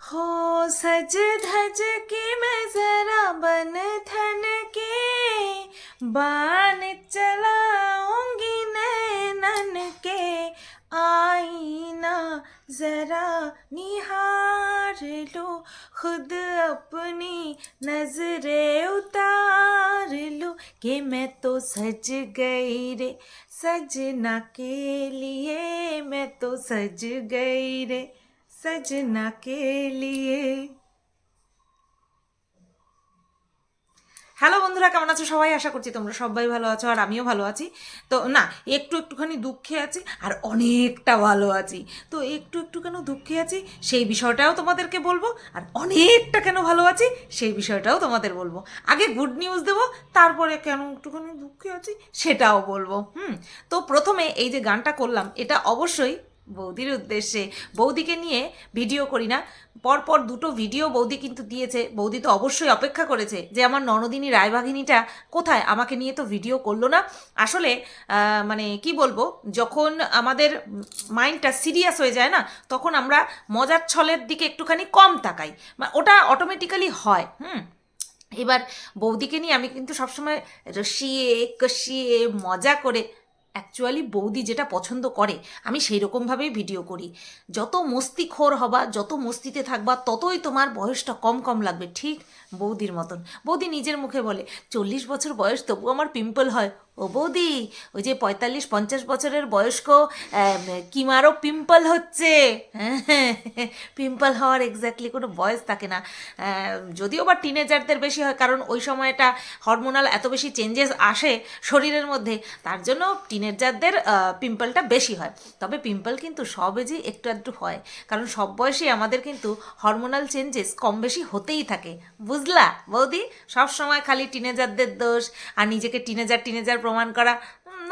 हो सज धज के मैं जरा बन थन के बान चलाऊँगी नैनन के। आईना जरा निहार लो, खुद अपनी नज़रें उतार लो कि मैं तो सज गई रे, सजना के लिए मैं तो सज गई रे। सजना के लिए হ্যালো বন্ধুরা কেমন আছো সবাই আশা করছি তোমরা সবাই ভালো আছো আর আমিও ভালো আছি তো না একটু একটুখানি দুঃখে আছি আর অনেকটা ভালো আছি তো একটু একটু কেন দুঃখে আছি সেই বিষয়টাও তোমাদেরকে বলবো আর অনেকটা কেন ভালো আছি সেই বিষয়টাও তোমাদের বলবো আগে গুড নিউজ দেবো তারপরে কেন একটুখানি দুঃখে আছি সেটাও বলবো হুম তো প্রথমে এই যে গানটা করলাম এটা অবশ্যই বৌদির উদ্দেশ্যে। বৌদিকে নিয়ে ভিডিও করি না। পরপর দুটো ভিডিও বৌদি কিন্তু দিয়েছে। বৌদি তো অবশ্যই অপেক্ষা করেছে যে আমার ননদিনী, রায়বাঘিনীটা কোথায়? আমাকে নিয়ে তো ভিডিও করল না। আসলে মানে কি বলব? যখন আমাদের মাইন্ডটা সিরিয়াস হয়ে যায় না, তখন আমরা মজার ছলের দিকে একটুখানি কম তাকাই। ওটা অটোমেটিক্যালি হয়, হুম? এবার বৌদিকে নিয়ে আমি কিন্তু সবসময় রসিয়ে, কষিয়ে, মজা করে অ্যাকচুয়ালি বৌদি যেটা পছন্দ করে, আমি সেই রকমভাবেই ভিডিও করি। যত মস্তি খোর হবা, যত মস্তিতে থাকবা, ততই তোমার বয়সটা কম কম লাগবে, ঠিক? বৌদির মতন। বৌদি নিজের মুখে বলে, চল্লিশ বছর বয়স তবু আমার পিম্পল হয়। ও বৌদি, ওই যে পঁয়তাল্লিশ, পঞ্চাশ বছরের বয়স্ক কিমারও পিম্পল হচ্ছে। পিম্পল হওয়ার এক্স্যাক্টলি কোনো বয়স থাকে না। যদিও বা টিনেজারদের বেশি হয়, কারণ ওই সময়টা হরমোনাল এত বেশি চেঞ্জেস আসে শরীরের মধ্যে, তার জন্য টিনেজারদের পিম্পলটা বেশি হয়। তবে পিম্পল কিন্তু সব এজেই একটু একটু হয়, কারণ সব বয়সে আমাদের কিন্তু হরমোনাল চেঞ্জেস কম বেশি হতেই থাকে। বুঝলা? বৌদি, সব সময় খালি টিনেজারদের দোষ, আর নিজেকে টিনেজার টিনেজার প্রমাণ করা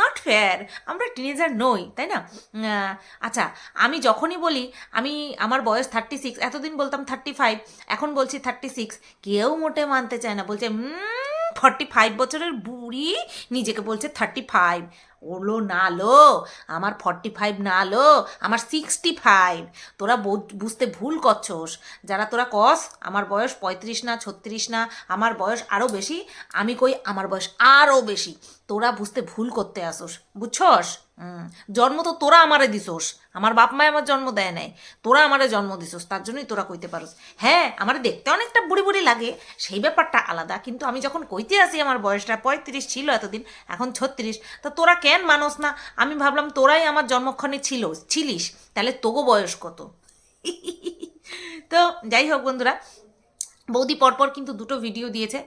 নট ফেয়ার আমরা টিনেজার নই, তাই না? আচ্ছা আমি যখনই বলি, আমি, আমার বয়স থার্টি সিক্স এতদিন বলতাম থার্টি ফাইভ এখন বলছি থার্টি সিক্স কেউ মোটে মানতে চায় না। বলছে ফর্টি ফাইভ বছরের বুড়ি নিজেকে বলছে থার্টি ফাইভ ওলো না লো, আমার ফর্টি ফাইভ না লো, আমার সিক্সটি ফাইভ তোরা বুঝতে ভুল করছস। যারা তোরা কস, আমার বয়স পঁয়ত্রিশ না ছত্রিশ না, আমার বয়স আরও বেশি, আমি কই আমার বয়স আরও বেশি। তোরা বুঝতে ভুল করতে আসোস, বুঝছস? জন্ম তো তোরা আমারে দিছোস, আমার বাপ মায় আমার জন্ম দেয় নাই, তোরা আমারে জন্ম দিছোস, তার জন্যই তোরা কইতে পারোস। হ্যাঁ আমার দেখতে অনেকটা বুড়ি বুড়ি লাগে, সেই ব্যাপারটা আলাদা, কিন্তু আমি যখন কইতে আসি আমার বয়সটা, পঁয়ত্রিশ ছিল এতদিন, এখন ছত্রিশ, তা তোরা কেন মানস না? আমি ভাবলাম তোরাই আমার জন্মক্ষণে ছিল, ছিলিস, তাহলে তোগো বয়স কত? তো যাই হোক বন্ধুরা, বৌদি পরপর কিন্তু দুটো ভিডিও দিয়েছে।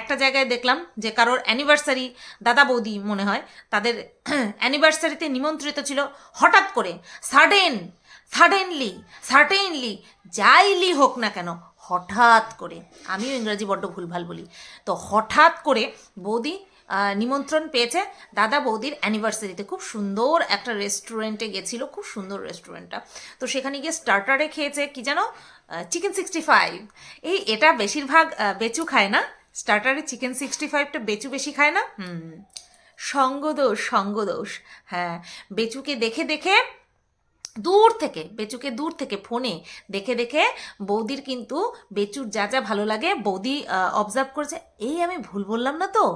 একটা জায়গায় দেখলাম যে কারোর অ্যানিভার্সারি দাদা বৌদি মনে হয়, তাদের অ্যানিভার্সারিতে নিমন্ত্রিত ছিল হঠাৎ করে সাডেন সাডেনলি সার্টেনলি যাইলি হোক না কেন, হঠাৎ করে। আমিও ইংরাজি বড্ড ভুলভাল বলি। তো হঠাৎ করে বৌদি নিমন্ত্রণ পেয়েছে দাদা বৌদির অ্যানিভার্সারিতে খুব সুন্দর একটা রেস্টুরেন্টে গেছিল, খুব সুন্দর রেস্টুরেন্টটা তো সেখানে গিয়ে স্টার্টারে খেয়েছে, কি যেন চিকেন সিক্সটি ফাইভ এই, এটা বেশিরভাগ বেচু খায় না। স্টার্টারে চিকেন সিক্সটি ফাইভটা বেচু বেশি খায় না? হুম। সঙ্গদোষ সঙ্গদোষ। হ্যাঁ বেচুকে দেখে দেখে দূর থেকে, বেচুকে দূর থেকে ফোনে দেখে দেখে বৌদির কিন্তু বেচুর যা যা ভালো লাগে, বৌদি অবজার্ভ করেছে, এই আমি ভুল বললাম না তো?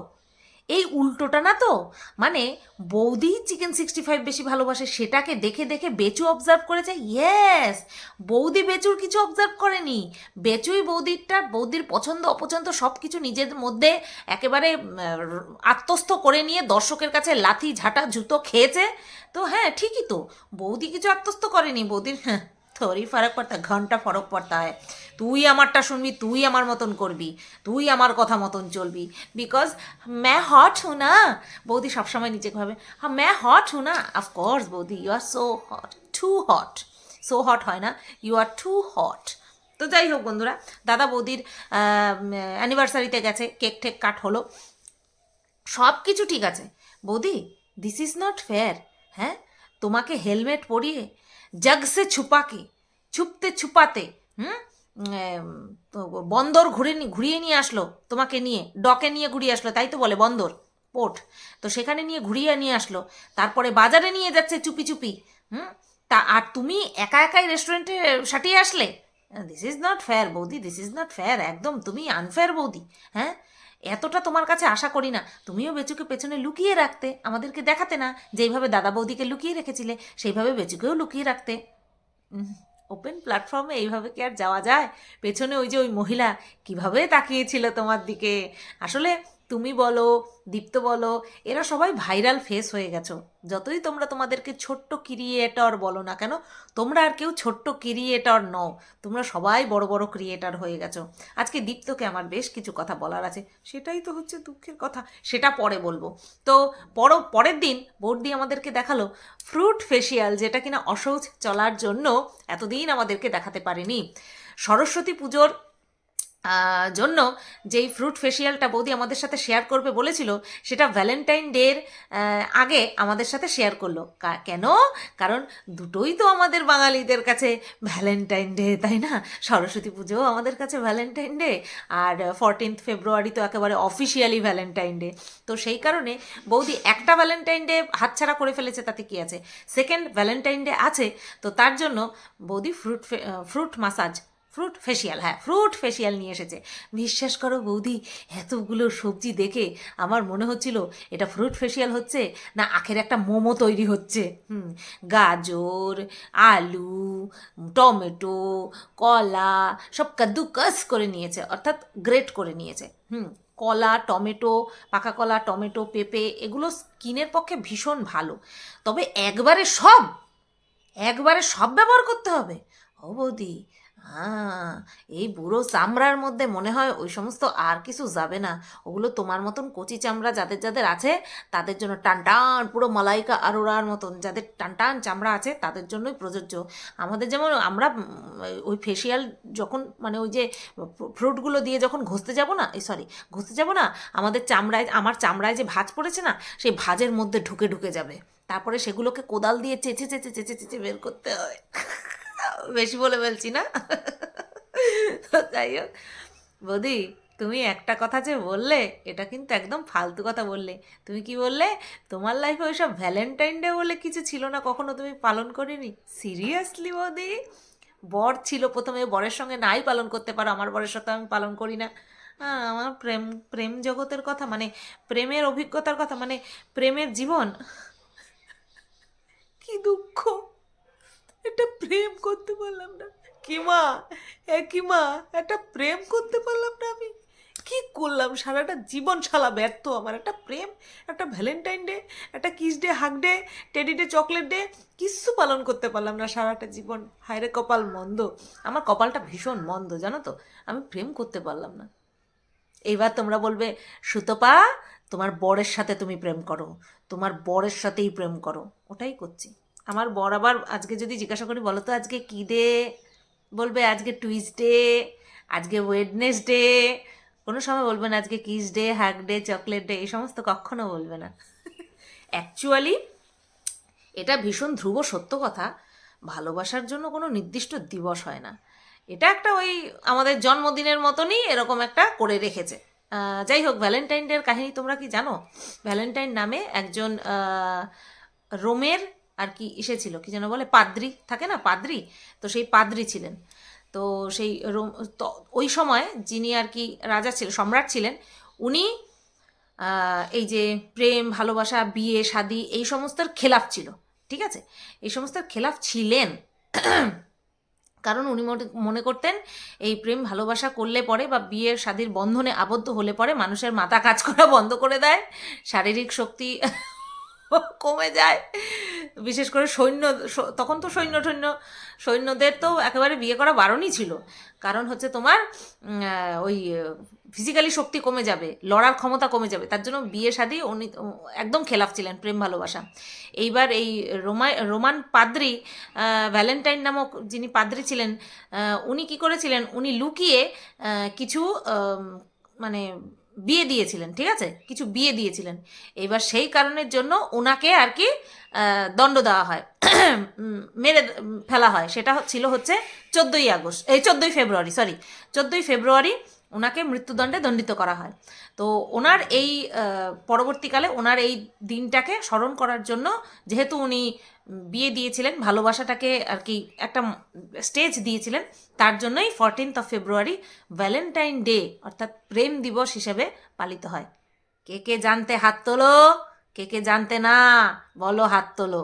এই উল্টোটা না তো? মানে বৌদি চিকেন সিক্সটি ফাইভ বেশি ভালোবাসে, সেটাকে দেখে দেখে বেচু অবজার্ভ করেছে। ইয়েস বৌদি বেচুর কিছু অবজার্ভ করেনি। বেচুই বৌদিরটা, বৌদির পছন্দ, অপছন্দ সব কিছু নিজের মধ্যে একেবারে আত্মস্থ করে নিয়ে দর্শকের কাছে লাথি, ঝাঁটা, জুতো খেয়েছে। তো হ্যাঁ ঠিকই তো। বৌদি কিছু আত্মস্থ করেনি। বৌদির হ্যাঁ। থরি ফারাক পড়তা, ঘণ্টা ফরক পড়তা হয়। তুই আমারটা শুনবি, তুই আমার মতন করবি, তুই আমার কথা মতন চলবি। বিকজ ম্যা হট হু না? বৌদি সবসময় নিজেকে ভাবে হ্যাঁ ম্যা হট হু না? অফকোর্স বৌদি you are so hot too hot so hot হয় না ইউ আর টু হট তো যাই হোক বন্ধুরা, দাদা বৌদির অ্যানিভার্সারিতে গেছে, কেক টেক কাট হলো। সব কিছু ঠিক আছে। বৌদি দিস ইজ নট ফেয়ার হ্যাঁ? তোমাকে হেলমেট পরিয়ে জগ সে ছুপাকে ছুপতে ছুপাতে হুম বন্দর ঘুরে ঘুরিয়ে নিয়ে আসলো তোমাকে নিয়ে ডকে নিয়ে ঘুরিয়ে আসলো তাই তো বলে বন্দর পোর্ট তো সেখানে নিয়ে ঘুরিয়ে নিয়ে আসলো তারপরে বাজারে নিয়ে যাচ্ছে চুপি চুপি হুম তা আর তুমি একা একাই রেস্টুরেন্টে সাটিয়ে আসলে দিস ইজ নট ফেয়ার বৌদি দিস ইজ নট ফেয়ার একদম, তুমি আনফেয়ার বৌদি হ্যাঁ? এতটা তোমার কাছে আশা করি না। তুমিও বেচুকে পেছনে লুকিয়ে রাখতে। আমাদেরকে দেখাতে না যেইভাবে দাদা বৌদিকে লুকিয়ে রেখেছিলে, সেইভাবে বেচুকেও লুকিয়ে রাখতে। ওপেন প্ল্যাটফর্মে এইভাবে কি আর যাওয়া যায়? পেছনে ওই যে ওই মহিলা কীভাবে তাকিয়েছিল তোমার দিকে? আসলে তুমি বলো, দীপ্ত বলো, এরা সবাই ভাইরাল ফেস হয়ে গেছো। যতই তোমরা তোমাদেরকে ছোট্ট ক্রিয়েটর বলো না কেন, তোমরা আর কেউ ছোট্ট ক্রিয়েটর নও, তোমরা সবাই বড় বড় ক্রিয়েটর হয়ে গেছো। আজকে দীপ্তকে আমার বেশ কিছু কথা বলার আছে, সেটাই তো হচ্ছে দুঃখের কথা, সেটা পরে বলব। তো পর পরের দিন বৌদি আমাদেরকে দেখাল ফ্রুট ফেসিয়াল যেটা কিনা অসৌচ চলার জন্য এতদিন আমাদেরকে দেখাতে পারেনি। সরস্বতী পুজোর জন্য যেই ফ্রুট ফেসিয়ালটা বৌদি আমাদের সাথে শেয়ার করবে বলেছিল, সেটা ভ্যালেন্টাইন ডের আগে আমাদের সাথে শেয়ার করল। কেন? কারণ দুটোই তো আমাদের বাঙালিদের কাছে ভ্যালেন্টাইন ডে তাই না? সরস্বতী পুজোও আমাদের কাছে ভ্যালেন্টাইন ডে আর ফোরটিন্থ ফেব্রুয়ারি তো একেবারে অফিসিয়ালি ভ্যালেন্টাইন ডে তো সেই কারণে বৌদি একটা ভ্যালেন্টাইন ডে হাতছাড়া করে ফেলেছে, তাতে কি আছে? সেকেন্ড ভ্যালেন্টাইন ডে আছে, তো তার জন্য বৌদি fruit fruit massage fruit facial হ্যাঁ ফ্রুট ফেসিয়াল নিয়ে এসেছে। বিশ্বাস করো বৌদি, এতগুলো সবজি দেখে আমার মনে হচ্ছিল এটা ফ্রুট ফেসিয়াল হচ্ছে না আখের একটা মোমো তৈরি হচ্ছে। হুম, গাজর, আলু, টমেটো, কলা, সব কাদ্দুকাস করে নিয়েছে, অর্থাৎ গ্রেট করে নিয়েছে। হুম, কলা, টমেটো, পাকা কলা, টমেটো, পেঁপে, এগুলো স্কিনের পক্ষে ভীষণ ভালো। তবে একবারে সব একবারে সব ব্যবহার করতে হবে। ও বৌদি হ্যাঁ এই বুড়ো চামড়ার মধ্যে মনে হয় ওই সমস্ত আর কিছু যাবে না। ওগুলো তোমার মতন কচি চামড়া যাদের যাদের আছে, তাদের জন্য টান টান পুরো মালাইকা আরোরার মতন যাদের টান টান চামড়া আছে, তাদের জন্যই প্রযোজ্য। আমাদের যেমন আমরা ওই ফেসিয়াল যখন মানে ওই যে ফ্রুটগুলো দিয়ে যখন ঘষতে যাব না, এই সরি ঘষতে যাব না, আমাদের চামড়ায়, আমার চামড়ায় যে ভাজ পড়েছে না, সেই ভাজের মধ্যে ঢুকে ঢুকে যাবে। তারপরে সেগুলোকে কোদাল দিয়ে চেঁচে চেঁচে চেঁচে চেঁচে বের করতে হয়। বেশি বলে ফেলছি না? যাই হোক। বৌদি, তুমি একটা কথা যে বললে, এটা কিন্তু একদম ফালতু কথা বললে। তুমি কি বললে, তোমার লাইফে ওইসব ভ্যালেন্টাইন ডে বলে কিছু ছিল না, কখনো তুমি পালন করিনি? সিরিয়াসলি বৌদি? বর ছিল প্রথমে, বরের সঙ্গে নাই পালন করতে পারো, আমার বরের সাথে আমি পালন করি না। হ্যাঁ আমার প্রেম প্রেম জগতের কথা মানে প্রেমের অভিজ্ঞতার কথা মানে প্রেমের জীবন। কি দুঃখ। একটা প্রেম করতে পারলাম না। কি মা? এ কি মা? একটা প্রেম করতে পারলাম না আমি। কি করলাম? সারাটা জীবন শালা ব্যর্থ আমার। একটা প্রেম, একটা ভ্যালেন্টাইন ডে, একটা kiss day hug day, teddy day, chocolate day, কিচ্ছু পালন করতে পারলাম না সারাটা জীবন। হায়রে কপাল মন্দ। আমার কপালটা ভীষণ মন্দ, জানো তো? আমি প্রেম করতে পারলাম না। এইবার তোমরা বলবে, সুতপা, তোমার বরের সাথে তুমি প্রেম করো। তোমার বরের সাথেই প্রেম করো। ওটাই করছি। আমার বর আবার আজকে যদি জিজ্ঞাসা করি, বলো তো আজকে কী ডে বলবে, আজকে টুইসডে আজকে ওয়েডনেসডে কোনো সময় বলবে না, আজকে kiss day hug day chocolate day এই সমস্ত কখনো বলবে না। অ্যাকচুয়ালি এটা ভীষণ ধ্রুব সত্য কথা, ভালোবাসার জন্য কোনো নির্দিষ্ট দিবস হয় না। এটা একটা ওই আমাদের জন্মদিনের মতনই এরকম একটা করে রেখেছে। যাই হোক ভ্যালেন্টাইন ডের কাহিনী তোমরা কি জানো? ভ্যালেন্টাইন নামে একজন রোমের আর কি এসে ছিল, কি যেন বলে, পাদ্রি থাকে না, পাদ্রি? তো সেই পাদ্রি ছিলেন। তো সেই রোম ওই সময় যিনি আর কি রাজা ছিল, সম্রাট ছিলেন, উনি এই যে প্রেম, ভালোবাসা, বিয়ে, শাদি, এই সমস্তের খেলাফ ছিল, ঠিক আছে? এই সমস্তের খেলাফ ছিলেন। কারণ উনি মনে করতেন, এই প্রেম, ভালোবাসা করলে পরে বা বিয়ের শাদির বন্ধনে আবদ্ধ হলে পরে মানুষের মাথা কাজ করা বন্ধ করে দেয়, শারীরিক শক্তি কমে যায়। বিশেষ করে সৈন্য তখন তো সৈন্য সৈন্য সৈন্যদের তো একেবারে বিয়ে করা বারণই ছিল। কারণ হচ্ছে তোমার ওই ফিজিক্যালি শক্তি কমে যাবে, লড়ার ক্ষমতা কমে যাবে। তার জন্য বিয়ে শাদী উনি একদম খেলাফ ছিলেন, প্রেম ভালোবাসা। এইবার এই রোমাই, রোমান পাদ্রি ভ্যালেন্টাইন নামক যিনি পাদ্রি ছিলেন উনি কি করেছিলেন? উনি লুকিয়ে কিছু মানে বিয়ে দিয়েছিলেন, ঠিক আছে? কিছু বিয়ে দিয়েছিলেন। এবার সেই কারণের জন্য ওনাকে আর কি দণ্ড দেওয়া হয়। মেরে ফেলা হয়। সেটা ছিল হচ্ছে চোদ্দোই আগস্ট, এই চোদ্দোই ফেব্রুয়ারি সরি চোদ্দোই ফেব্রুয়ারি ওনাকে মৃত্যুদণ্ডে দণ্ডিত করা হয়। তো ওনার এই পরবর্তীকালে ওনার এই দিনটাকে স্মরণ করার জন্য যেহেতু উনি বিয়ে দিয়েছিলেন, ভালোবাসাটাকে আর কি একটা স্টেজ দিয়েছিলেন, তার জন্যই fourteenth of February Valentine day অর্থাৎ প্রেম দিবস হিসেবে পালিত হয়। কে কে জানতে হাত তোলো? কে কে জানতে না? বলো হাত তোলো।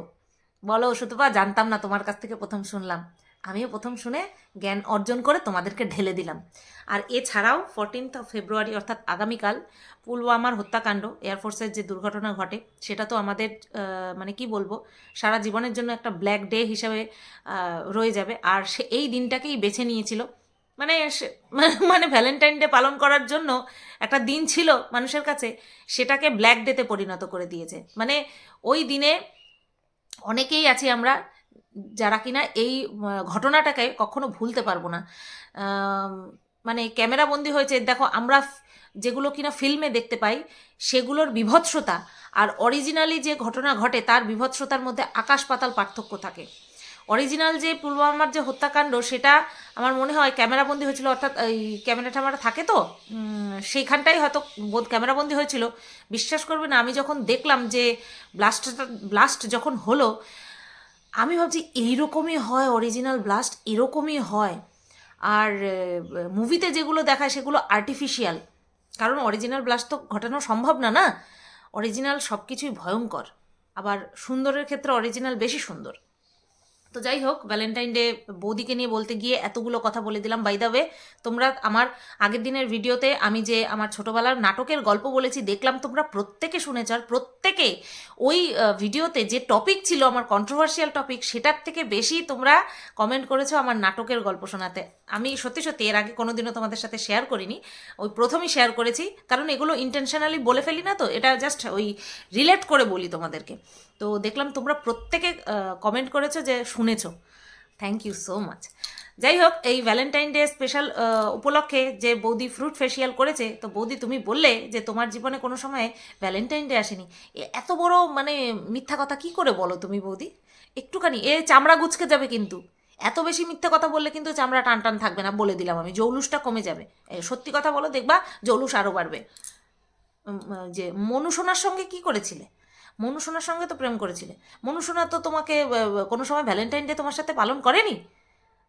বলো, সুতপা, জানতাম না, তোমার কাছ থেকে প্রথম শুনলাম। আমিও প্রথম শুনে জ্ঞান অর্জন করে তোমাদেরকে ঢেলে দিলাম। আর এছাড়াও ফোরটিন্থ অফ ফেব্রুয়ারি অর্থাৎ আগামীকাল পুলওয়ামার হত্যাকাণ্ড এয়ারফোর্সের যে দুর্ঘটনা ঘটে, সেটা তো আমাদের মানে কি বলব, সারা জীবনের জন্য একটা ব্ল্যাক ডে হিসাবে রয়ে যাবে। আর সে, এই দিনটাকেই বেছে নিয়েছিল। মানে মানে ভ্যালেন্টাইন ডে পালন করার জন্য একটা দিন ছিল মানুষের কাছে, সেটাকে ব্ল্যাক ডেতে পরিণত করে দিয়েছে। মানে ওই দিনে অনেকেই আছি আমরা যারা কিনা এই ঘটনাটাকে কখনো ভুলতে পারব না। মানে ক্যামেরা বন্দি হয়েছে, দেখো আমরা যেগুলো কিনা ফিল্মে দেখতে পাই, সেগুলোর বিভৎসতা আর অরিজিনালি যে ঘটনা ঘটে, তার বিভৎসতার মধ্যে আকাশ পাতাল পার্থক্য থাকে। অরিজিনাল যে পুলওয়ামার যে হত্যাকাণ্ড, সেটা আমার মনে হয় ক্যামেরাবন্দি হয়েছিল, অর্থাৎ এই ক্যামেরা ট্যামেরা থাকে তো সেইখানটাই হয়তো বোধ ক্যামেরাবন্দি হয়েছিল। বিশ্বাস করবে না, আমি যখন দেখলাম যে ব্লাস্টটা, ব্লাস্ট যখন হলো আমি ভাবছি এইরকমই হয় অরিজিনাল ব্লাস্ট এরকমই হয়। আর মুভিতে যেগুলো দেখায় সেগুলো আর্টিফিশিয়াল কারণ অরিজিনাল ব্লাস্ট তো ঘটানো সম্ভব না না? অরিজিনাল সব কিছুই ভয়ঙ্কর। আবার সুন্দরের ক্ষেত্রে অরিজিনাল বেশি সুন্দর। তো যাই হোক ভ্যালেন্টাইন ডে বৌদিকে নিয়ে বলতে গিয়ে এতগুলো কথা বলে দিলাম। বাই দ্য তোমরা আমার আগের দিনের ভিডিওতে আমি যে আমার ছোটবেলার নাটকের গল্প বলেছি, দেখলাম তোমরা প্রত্যেকে শুনেছ আর প্রত্যেকে ওই ভিডিওতে যে টপিক ছিল আমার কন্ট্রোভার্সিয়াল টপিক সেটার থেকে বেশি তোমরা কমেন্ট করেছ আমার নাটকের গল্প শোনাতে। আমি সত্যি সত্যি এর আগে কোনোদিনও তোমাদের সাথে শেয়ার করিনি। ওই প্রথমেই শেয়ার করেছি, কারণ এগুলো ইন্টেনশনালি বলে ফেলি না তো, এটা জাস্ট ওই রিলেট করে বলি তোমাদেরকে। তো দেখলাম তোমরা প্রত্যেকে কমেন্ট করেছ যে শুনেছো। থ্যাংক ইউ সো মাচ যাই হোক, এই ভ্যালেন্টাইন ডে স্পেশাল উপলক্ষে যে বৌদি ফ্রুট ফেসিয়াল করেছে, তো বৌদি তুমি বললে যে তোমার জীবনে কোনো সময় ভ্যালেন্টাইন ডে আসেনি। এত বড় মানে মিথ্যা কথা কি করে বলো তুমি বৌদি? একটুখানি, এ চামড়া গুচকে যাবে কিন্তু। এত বেশি মিথ্যা কথা বললে কিন্তু চামড়া টান টান থাকবে না বলে দিলাম আমি, জৌলুসটা কমে যাবে। সত্যি কথা বলো, দেখবা জৌলুস আরও বাড়বে। যে মনুসোনার সঙ্গে কি করেছিলে? মনুসোনার সঙ্গে তো প্রেম করেছিলে। মনুসোনা তো তোমাকে কোনো সময় ভ্যালেন্টাইন ডে তোমার সাথে পালন করেনি?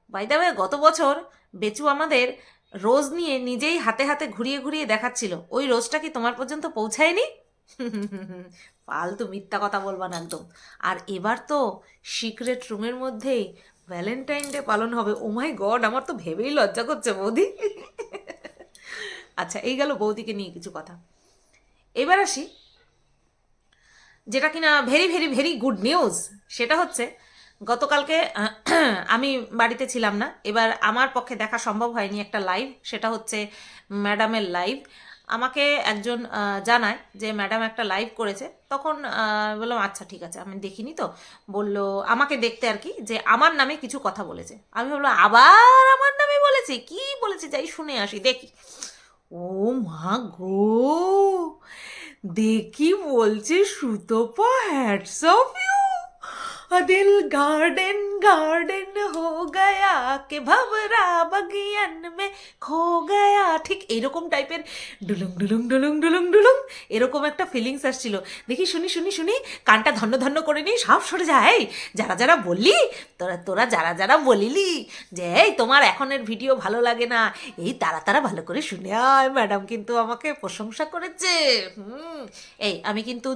বাই ওয়ে গত বছর বেচু আমাদের রোজ নিয়ে নিজেই হাতে হাতে ঘুরিয়ে ঘুরিয়ে দেখাচ্ছিল। ওই রোজটা কি তোমার পর্যন্ত পৌঁছায়নি? ফালতু মিথ্যা কথা বলবা না একদম। আর এবার তো সিক্রেট রুমের মধ্যেই ভ্যালেন্টাইন ডে পালন হবে। ও মাই গড আমার তো ভেবেই লজ্জা করছে বৌদি। আচ্ছা এই গেল বৌদিকে নিয়ে কিছু কথা। এবার আসি, যেটা কিনা very very very good news সেটা হচ্ছে গতকালকে আমি বাড়িতে ছিলাম না। এবার আমার পক্ষে দেখা সম্ভব হয়নি একটা লাইভ সেটা হচ্ছে ম্যাডামের লাইভ আমাকে একজন জানায় যে, ম্যাডাম একটা লাইভ করেছে। তখন বললাম আচ্ছা ঠিক আছে। আমি দেখিনি তো। বলল, আমাকে দেখতে আর কি, যে, আমার নামে কিছু কথা বলেছে। আমি বললাম আবার আমার নামে বলেছে? কি বলেছে? যাই শুনে আসি, দেখি। ও মা গো! দেখি বলছে Sutapa, hats off you! Adil garden garden हो गया के भवरा बगियन में खो गया ঠিক এইরকম টাইপের ডুলুং ডুলুং ডুলুং ডুলুং ডুলুং এরকম একটা ফিলিংস আসছিল দেখি শুনি শুনি শুনি কানটা ধন্য ধন্য করে নি সব সরে যায় যারা যারা বললি তোরা তোরা যারা যারা বলিলি যে এই তোমার এখনের ভিডিও ভালো লাগে না এই তারা তারা ভালো করে শুনে আয় ম্যাডাম কিন্তু আমাকে প্রশংসা করেছে হুম এই আমি কিন্তু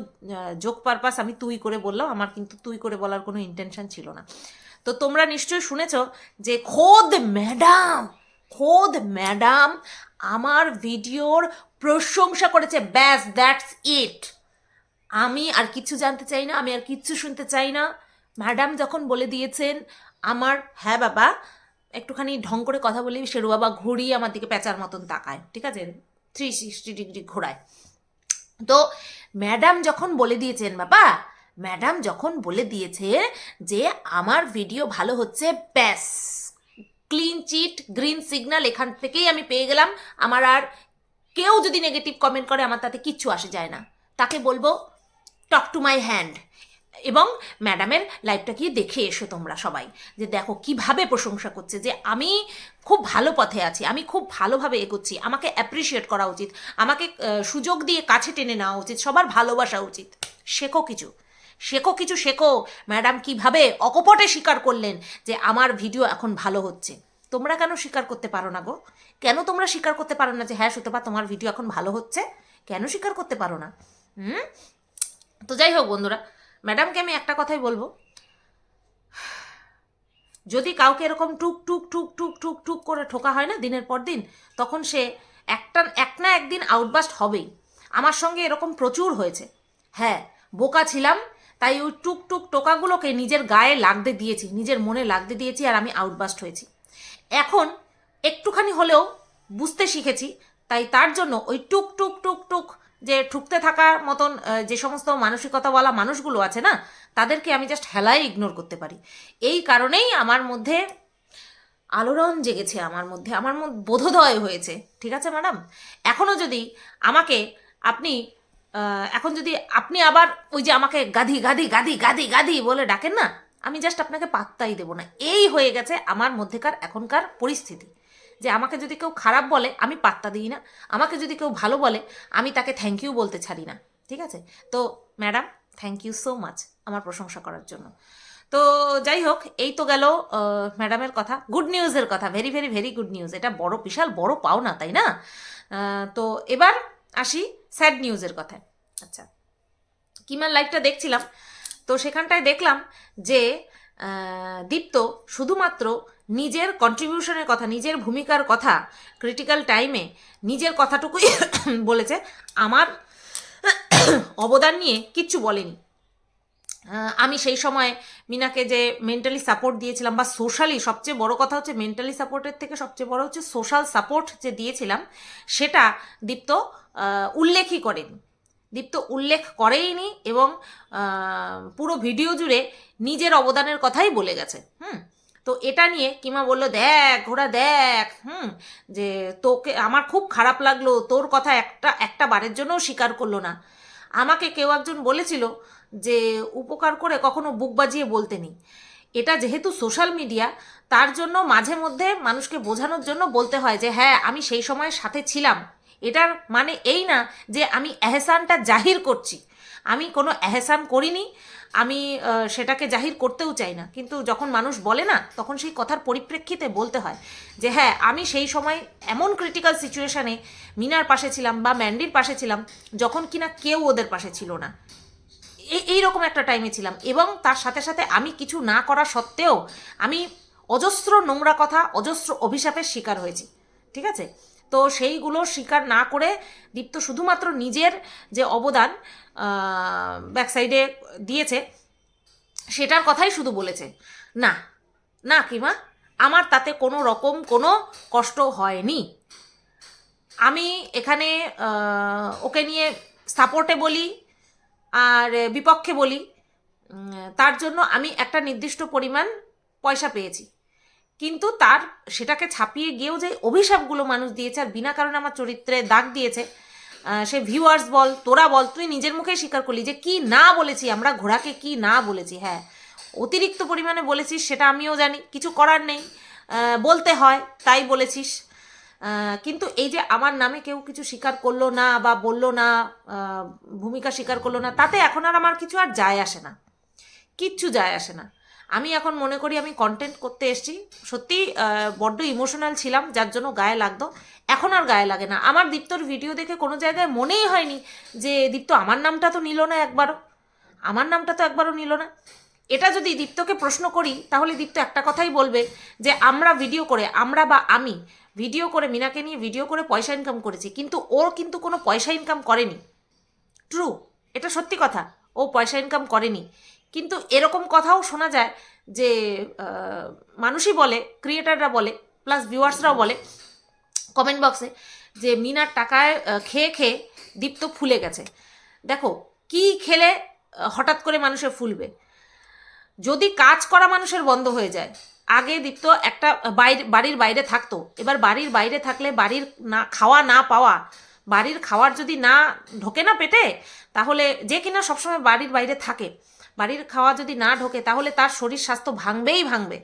যোগ পারপাস আমি তুই করে বললাম আমার কিন্তু তুই করে বলার কোনো ইন্টেনশন ছিল না তো তোমরা নিশ্চয়ই শুনেছ যে খোদ ম্যাডাম খোদ ম্যাডাম আমার ভিডিওর প্রশংসা করেছে। ব্যাস দ্যাটস ইট আমি আর কিচ্ছু জানতে চাই না, আমি আর কিচ্ছু শুনতে চাই না। ম্যাডাম যখন বলে দিয়েছেন আমার হ্যাঁ বাবা, একটুখানি ঢং করে কথা বলি শেরু বাবা ঘুরিয়ে আমার দিকে প্যাঁচার মতন তাকায়, ঠিক আছে? থ্রি সিক্সটি ডিগ্রি ঘোরায় তো ম্যাডাম যখন বলে দিয়েছেন, বাবা ম্যাডাম যখন বলে দিয়েছে যে আমার ভিডিও ভালো হচ্ছে, ব্যাস। ক্লিন চিট, গ্রিন সিগন্যাল, এখান থেকেই আমি পেয়ে গেলাম। আমার আর কেউ যদি নেগেটিভ কমেন্ট করে, আমার তাতে কিচ্ছু আসে যায় না। তাকে বলব টক টু মাই হ্যান্ড এবং ম্যাডামের লাইভটা গিয়ে দেখে এসো তোমরা সবাই, যে দেখো কীভাবে প্রশংসা করছে, যে আমি খুব ভালো পথে আছি, আমি খুব ভালোভাবে এগোচ্ছি, আমাকে অ্যাপ্রিসিয়েট করা উচিত, আমাকে সুযোগ দিয়ে কাছে টেনে নেওয়া উচিত, সবার ভালোবাসা উচিত। শেখো কিছু। শেখো কিছু শেখো। ম্যাডাম কীভাবে? অকপটে স্বীকার করলেন যে আমার ভিডিও এখন ভালো হচ্ছে। তোমরা কেন স্বীকার করতে পারো না গো? কেন তোমরা স্বীকার করতে পারো না যে হ্যাঁ সুতপা, তোমার ভিডিও এখন ভালো হচ্ছে? কেন স্বীকার করতে পারো না? হুম? তো যাই হোক বন্ধুরা, ম্যাডামকে আমি একটা কথাই বলব। যদি কাউকে এরকম টুক টুক টুক টুক টুক টুক করে ঠোকা হয় না দিনের পর দিন, তখন সে একটা, এক না একদিন আউটবাস্ট হবেই। আমার সঙ্গে এরকম প্রচুর হয়েছে। হ্যাঁ বোকা ছিলাম তাই ওই টুক টুক টোকাগুলোকে নিজের গায়ে লাগতে দিয়েছি, নিজের মনে লাগতে দিয়েছি আর আমি আউটবাস্ট হয়েছি। এখন একটুখানি হলেও বুঝতে শিখেছি, তাই তার জন্য ওই টুক টুক টুক টুক যে ঠুকতে থাকার মতন যে সমস্ত মানসিকতাওয়ালা মানুষগুলো আছে না, তাদেরকে আমি জাস্ট হেলায় ইগনোর করতে পারি। এই কারণেই আমার মধ্যে আলোড়ন জেগেছে, আমার মধ্যে, আমার বোধোদয় হয়েছে। ঠিক আছে ম্যাডাম এখনও যদি আমাকে আপনি এখন যদি আপনি আবার ওই যে আমাকে গাধি গাধি গাধি গাধি গাধি বলে ডাকেন না, আমি জাস্ট আপনাকে পাত্তাই দেবো না। এই হয়ে গেছে আমার মধ্যেকার, এখনকার পরিস্থিতি। যে আমাকে যদি কেউ খারাপ বলে, আমি পাত্তা দিই না। আমাকে যদি কেউ ভালো বলে, আমি তাকে থ্যাংক ইউ বলতে ছাড়ি না। ঠিক আছে? তো madam thank you so much আমার প্রশংসা করার জন্য। তো, যাই হোক, এই তো গেল ম্যাডামের কথা। গুড নিউজের কথা very very very good news এটা বড়, বিশাল বড় পাওনা, তাই না? তো, এবার আসি স্যাড নিউজের কথা আচ্ছা কিমার লাইভটা দেখছিলাম, তো সেখানটায় দেখলাম যে দীপ্ত শুধুমাত্র নিজের কন্ট্রিবিউশনের কথা, নিজের ভূমিকার কথা ক্রিটিক্যাল টাইমে নিজের কথাটুকুই বলেছে। আমার অবদান নিয়ে কিচ্ছু বলেনি। আমি সেই সময় মিনাকে যে মেন্টালি সাপোর্ট দিয়েছিলাম বা সোশ্যালি সবচেয়ে বড় কথা হচ্ছে মেন্টালি সাপোর্টের থেকে সবচেয়ে বড় হচ্ছে সোশ্যাল সাপোর্ট যে দিয়েছিলাম, সেটা দীপ্ত উল্লেখই করেনি। দীপ্ত উল্লেখ করেইনি এবং পুরো ভিডিও জুড়ে নিজের অবদানের কথাই বলে গেছে। হুম? তো এটা নিয়ে কিমা বলল, দেখ, ঘোড়া, দেখ, হুম? যে তোকে, আমার খুব খারাপ লাগল, তোর কথা একটা একটা বারের জন্যও স্বীকার করল না। আমাকে কেউ একজন বলেছিল যে উপকার করে কখনো বুক বাজিয়ে বলতে নেই। এটা যেহেতু সোশ্যাল মিডিয়া তার জন্য মাঝে মধ্যে মানুষকে বোঝানোর জন্য বলতে হয় যে হ্যাঁ আমি সেই সময় সাথে ছিলাম। এটার মানে এই না যে, আমি এহসানটা জাহির করছি। আমি কোনো এহসান করিনি, আমি সেটাকে জাহির করতেও চাই না। কিন্তু যখন মানুষ বলে না, তখন সেই কথার পরিপ্রেক্ষিতে বলতে হয় যে হ্যাঁ আমি সেই সময় এমন ক্রিটিক্যাল সিচুয়েশানে মিনার পাশে ছিলাম বা ম্যান্ডির পাশে ছিলাম, যখন কিনা কেউ ওদের পাশে ছিল না। এইরকম একটা টাইমে ছিলাম। এবং তার সাথে সাথে আমি কিছু না করা সত্ত্বেও আমি অজস্র নোংরা কথা, অজস্র অভিশাপের শিকার হয়েছি। ঠিক আছে? তো সেইগুলো স্বীকার না করে দীপ্ত শুধুমাত্র নিজের যে অবদান ব্যাকসাইডে দিয়েছে, সেটার কথাই শুধু বলেছে, না না কিমা, আমার তাতে কোনো রকম কোনো কষ্ট হয়নি। আমি এখানে ওকে নিয়ে সাপোর্টে বলি আর বিপক্ষে বলি তার জন্য আমি একটা নির্দিষ্ট পরিমাণ পয়সা পেয়েছি। কিন্তু তার, সেটাকে ছাপিয়ে গিয়েও যে অভিশাপগুলো মানুষ দিয়েছে আর বিনা কারণে আমার চরিত্রে দাগ দিয়েছে সে ভিউয়ার্স বল, তোরা বল, তুই নিজের মুখে স্বীকার করলি যে কি না বলেছি, আমরা ঘোড়াকে কি না বলেছি হ্যাঁ। অতিরিক্ত পরিমাণে বলেছিস, সেটা আমিও জানি, কিছু করার নেই বলতে হয়, তাই বলেছিস। কিন্তু এই যে আমার নামে কেউ কিছু স্বীকার করল না বা বলল না ভূমিকা স্বীকার করল না, তাতে এখন আর আমার কিছু আর যায় আসে না। কিচ্ছু যায় আসে না। আমি এখন মনে করি আমি কন্টেন্ট করতে এসেছি। সত্যি বড্ড ইমোশনাল ছিলাম, যার জন্য গায়ে লাগতো। এখন আর গায়ে লাগে না। আমার দীপ্তর ভিডিও দেখে কোনো জায়গায় মনেই হয়নি যে দীপ্ত আমার নামটা তো নিল না একবারও। আমার নামটা তো একবারও নিল না। এটা যদি দীপ্তকে প্রশ্ন করি, তাহলে দীপ্ত একটা কথাই বলবে যে, আমরা ভিডিও করে, আমরা বা আমি ভিডিও করে মিনাকে নিয়ে ভিডিও করে পয়সা ইনকাম করেছি, কিন্তু ওর কিন্তু কোনো পয়সা ইনকাম করেনি। ট্রু এটা সত্যি কথা, ও পয়সা ইনকাম করেনি। কিন্তু এরকম কথাও শোনা যায় যে মানুষই বলে ক্রিয়েটাররা বলে প্লাস ভিউয়ার্সরাও বলে কমেন্ট বক্সে যে, মিনার টাকায় খেয়ে খেয়ে দীপ্ত ফুলে গেছে। দেখো, কি খেলে হঠাৎ করে মানুষে ফুলবে? যদি কাজ করা মানুষের বন্ধ হয়ে যায়। আগে দীপ্ত একটা বাইরে, বাড়ির বাইরে থাকতো। এবার বাড়ির বাইরে থাকলে বাড়ির না, খাওয়া না পাওয়া, বাড়ির খাওয়ার যদি না ঢোকে না পেটে, তাহলে যে কিনা সবসময় বাড়ির বাইরে থাকে। বাড়ির খাওয়া যদি না ঢোকে, তাহলে তার শরীর স্বাস্থ্য ভাঙবেই ভাঙবে।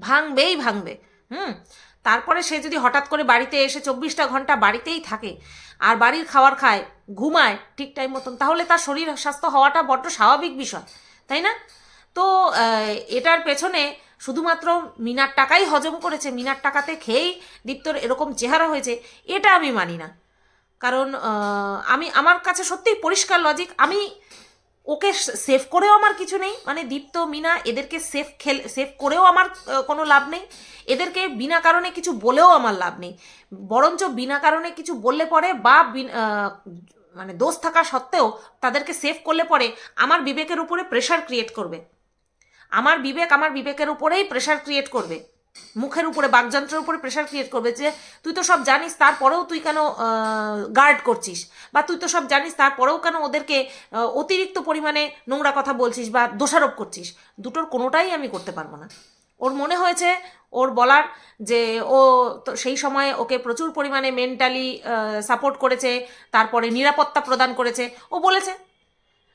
ভাঙবেই ভাঙবে। হুম? তারপরে সে যদি হঠাৎ করে বাড়িতে এসে চব্বিশটা ঘণ্টা বাড়িতেই থাকে, আর বাড়ির খাবার খায়, ঘুমায় ঠিক টাইম মতন, তাহলে তার শরীর স্বাস্থ্য হওয়াটা বড্ড স্বাভাবিক বিষয়, তাই না? তো এটার পেছনে শুধুমাত্র মিনার টাকাই হজম করেছে, মিনার টাকাতে খেয়েই দীপ্তর এরকম চেহারা হয়েছে, এটা আমি মানি না। কারণ আমি, আমার কাছে সত্যিই পরিষ্কার লজিক আমি ওকে সেভ করেও আমার কিছু নেই মানে দীপ্ত, মিনা, এদেরকে সেফ খেল সেভ করেও আমার কোনো লাভ নেই, এদেরকে বিনা কারণে কিছু বলেও আমার লাভ নেই, বরঞ্চ বিনা কারণে কিছু বললে পরে বা মানে দোষ থাকা সত্ত্বেও তাদেরকে সেভ করলে পরে আমার বিবেকের উপরে প্রেশার ক্রিয়েট করবে। আমার বিবেক আমার বিবেকের উপরেই প্রেশার ক্রিয়েট করবে। মুখের উপরে, বাকযন্ত্রের উপরে প্রেশার ক্রিয়েট করবে যে, তুই তো সব জানিস, তারপরেও তুই কেন গার্ড করছিস? বা তুই তো সব জানিস, তারপরেও কেন ওদেরকে অতিরিক্ত পরিমাণে নোংরা কথা বলছিস বা দোষারোপ করছিস? দুটোর কোনোটাই আমি করতে পারব না। ওর মনে হয়েছে, ওর বলার যে, ও তো সেই সময় ওকে প্রচুর পরিমাণে মেন্টালি সাপোর্ট করেছে, তারপরে নিরাপত্তা প্রদান করেছে। ও বলেছে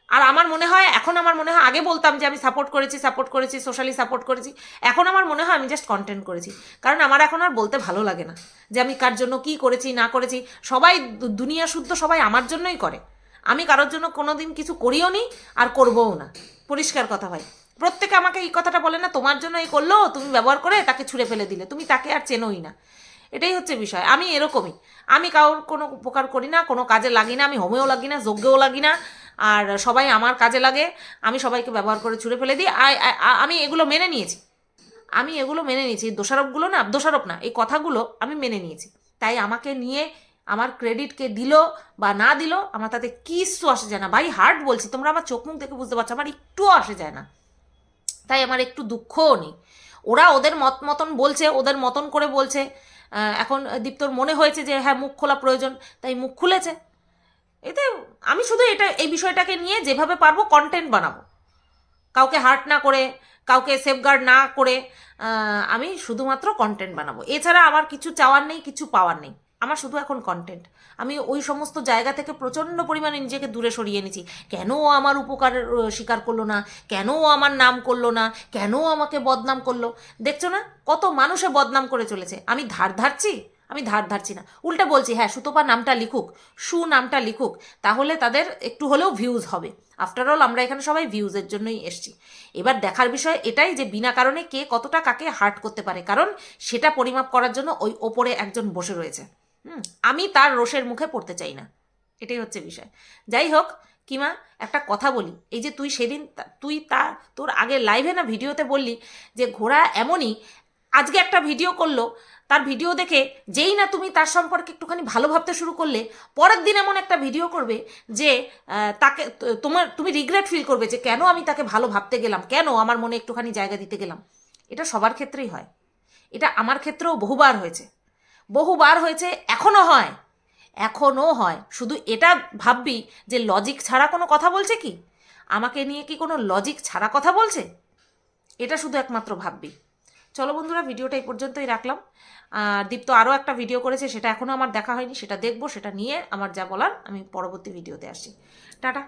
আর আমার মনে হয়, এখন আমার মনে হয়, আগে বলতাম যে আমি সাপোর্ট করেছি সাপোর্ট করেছি সোশ্যালি সাপোর্ট করেছি। এখন আমার মনে হয়, আমি জাস্ট কন্টেন্ট করেছি। কারণ আমার এখন আর বলতে ভালো লাগে না যে আমি কার জন্য কি করেছি, না করেছি। সবাই, দুনিয়া শুদ্ধ সবাই আমার জন্যই করে। আমি কারোর জন্য কোনোদিন কিছু করিও নি আর করবও না। পরিষ্কার কথা ভাই। প্রত্যেকে আমাকে এই কথাটা বলে না, তোমার জন্য এই করল, তুমি ব্যবহার করে তাকে ছুঁড়ে ফেলে দিলে। তুমি তাকে আর চেনোই না। এটাই হচ্ছে বিষয়। আমি এরকমই। আমি কারোর কোনো উপকার করি না, কোনো কাজে লাগি না, আমি হোমেও লাগি না, যজ্ঞও লাগি না। আর সবাই আমার কাজে লাগে, আমি সবাইকে ব্যবহার করে ছুঁড়ে ফেলে দিই। আমি এগুলো মেনে নিয়েছি। আমি এগুলো মেনে নিয়েছি। দোষারোপগুলো না, দোষারোপ না, এই কথাগুলো আমি মেনে নিয়েছি। তাই আমাকে নিয়ে আমার ক্রেডিটকে দিল বা না দিল, আমার তাতে কিচ্ছু আসে যায় না। ভাই হার্ট বলছি, তোমরা আমার চোখ মুখ দেখে বুঝতে পারছ, আমার একটুও আসে যায় না। তাই আমার একটু দুঃখও নেই। ওরা ওদের মত, মতন বলছে, ওদের মতন করে বলছে। এখন দীপ্তর মনে হয়েছে যে হ্যাঁ মুখ খোলা প্রয়োজন, তাই মুখ খুলেছে। এতে আমি শুধু এটা এই বিষয়টাকে নিয়ে যেভাবে পারব কন্টেন্ট বানাবো। কাউকে হার্ট না করে কাউকে সেফগার্ড না করে আমি শুধুমাত্র কন্টেন্ট বানাবো। এছাড়া আমার কিছু চাওয়ার নেই কিছু পাওয়ার নেই। আমার শুধু এখন কন্টেন্ট আমি ওই সমস্ত জায়গা থেকে প্রচণ্ড পরিমাণে নিজেকে দূরে সরিয়ে নিয়েছি কেন ও আমার উপকারের আহ, স্বীকার করল না? কেন আমার নাম করল না? কেন আমাকে বদনাম করল? দেখছ না? কত মানুষে বদনাম করে চলেছে। আমি ধার ধারছি? আমি ধার ধারছি না। উল্টে বলছি হ্যাঁ সুতপা নামটা লিখুক, সু নামটা লিখুক, তাহলে তাদের একটু হলেও ভিউজ হবে। আফটার অল আমরা এখানে সবাই ভিউজের জন্যই এসছি। এবার দেখার বিষয় এটাই যে বিনা কারণে কে কতটা কাকে হার্ট করতে পারে, কারণ সেটা পরিমাপ করার জন্য ওই ওপরে একজন বসে রয়েছে। হুম, আমি তার রোষের মুখে পড়তে চাই না। এটাই হচ্ছে বিষয়। যাই হোক, কিমা, একটা কথা বলি। এই যে তুই সেদিন তুই তার তোর আগে লাইভে না ভিডিওতে বললি যে ঘোড়া এমনই আজকে একটা ভিডিও করল, তার ভিডিও দেখে যেই না তুমি তার সম্পর্কে একটুখানি ভালো ভাবতে শুরু করলে, পরের দিন এমন একটা ভিডিও করবে যে তাকে তোমার, তুমি রিগ্রেট ফিল করবে যে কেন আমি তাকে ভালো ভাবতে গেলাম, কেন আমার মনে একটুখানি জায়গা দিতে গেলাম। এটা সবার ক্ষেত্রেই হয়। এটা আমার ক্ষেত্রেও বহুবার হয়েছে। বহুবার হয়েছে এখনও হয়। এখনও হয়। শুধু এটা ভাববি যে লজিক ছাড়া কোনো কথা বলছে কি? আমাকে নিয়ে কি কোনো লজিক ছাড়া কথা বলছে? এটা শুধু একমাত্র ভাববি। চলো বন্ধুরা, ভিডিওটা এই পর্যন্তই রাখলাম। আর দীপ্ত আরও একটা ভিডিও করেছে, সেটা এখনও আমার দেখা হয়নি, সেটা দেখব, সেটা নিয়ে আমার যা বলার আমি পরবর্তী ভিডিওতে আসি টাটা।